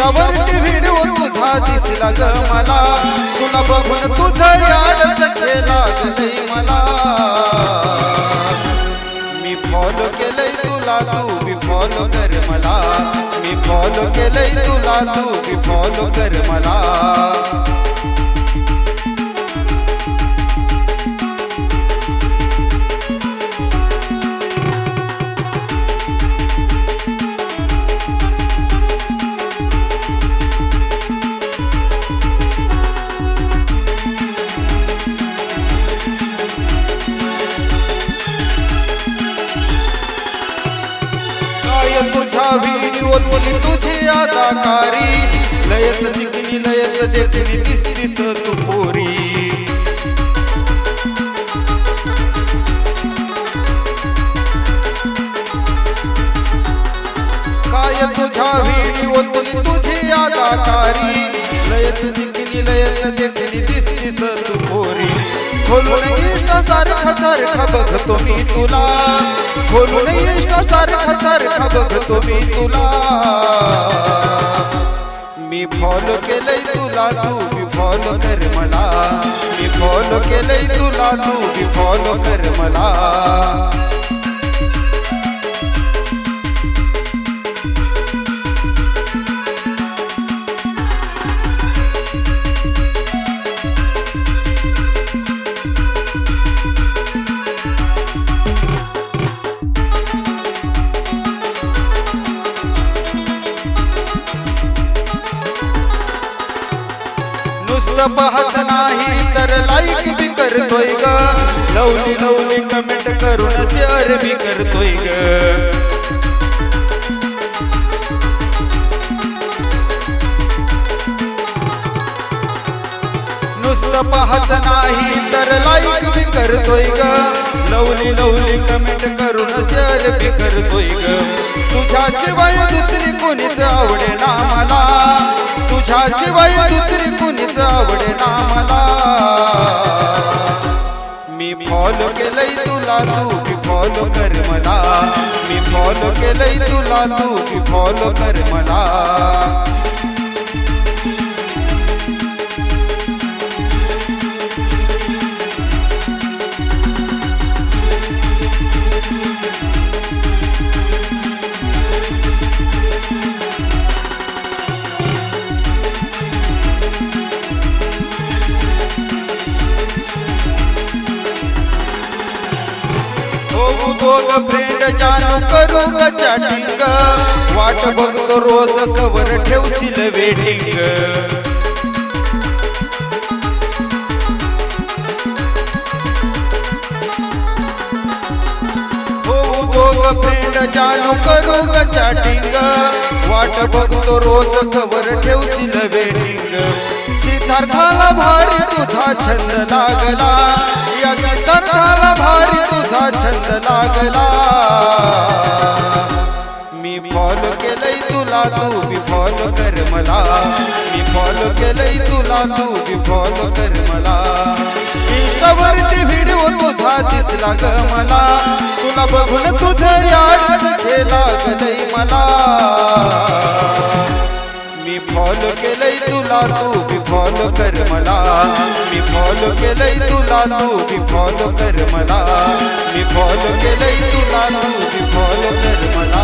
तुझ्यावरती व्हिडिओ तुझा दिसला ग मला. तुला बघून तुझं याडच केला गलय मला. मी फॉलो केलंय तुला तू मी फॉलो कर मला. मी फॉलो केलंय तुला तू बी फॉलो कर मला. तुझ्या व्हिडिओ तुली तुझी अदाकारी. लयच चिकनी लयच देखणी दिसतीस तू पोरी. काय तुझ्या व्हिडिओ तुली तुझी अदाकारी. लयच चिकनी लयच देखणी दिसतीस तू पोरी. खोलून इंस्टा सारखा बघतो मी तुला. खोलून इष्टा सारखा सारखा बघतो मी तुला. मी फॉलो केलंय तुला तू मी फॉलो कर मला. मी फॉलो केलंय तुला तू मी फॉलो कर मला. नुसतं पाहत नाही तर लाईक मी करतोय ग. लवली लवली कमेंट करून शेअर मी करतोय ग. नुसतं पाहत नाही तर लाईक मी करतोय ग. लवली लवली कमेंट करून शेअर मी करतोय ग. तुझ्याशिवाय दुसरी कोणीच आवडे ना तू की फॉलो कर मला. मी फॉलो केलंय तुला तू की फॉलो कर मला. दोघ फ्रेंड जानू करू ग चॅटिंग. वाट बघतो रोज कवर ठेवशील वेटिंग. होऊ दोघ फ्रेंड जानू करू ग चॅटिंग. वाट बघतो रोज कवर ठेवशील वेटिंग. सिद्धार्थाला भारी तुझा छंद लागला. या सिद्धार्थाला भारी लागला. मी फॉलो केलंय तुला तू बी फॉलो कर मला. मी फॉलो केलंय तुला तू बी फॉलो कर मला. इंस्टावरती व्हिडिओ तुझा दिसला ग मला. तुला बघून तुझ्या याच खेळा लागलंय मला. मी फॉलो केलंय तुला तू बी फॉलो कर मला. फॉलो केलंय तुला तू मी फॉलो कर मला मी फॉलो केलंय तुला तू मी फॉलो कर मला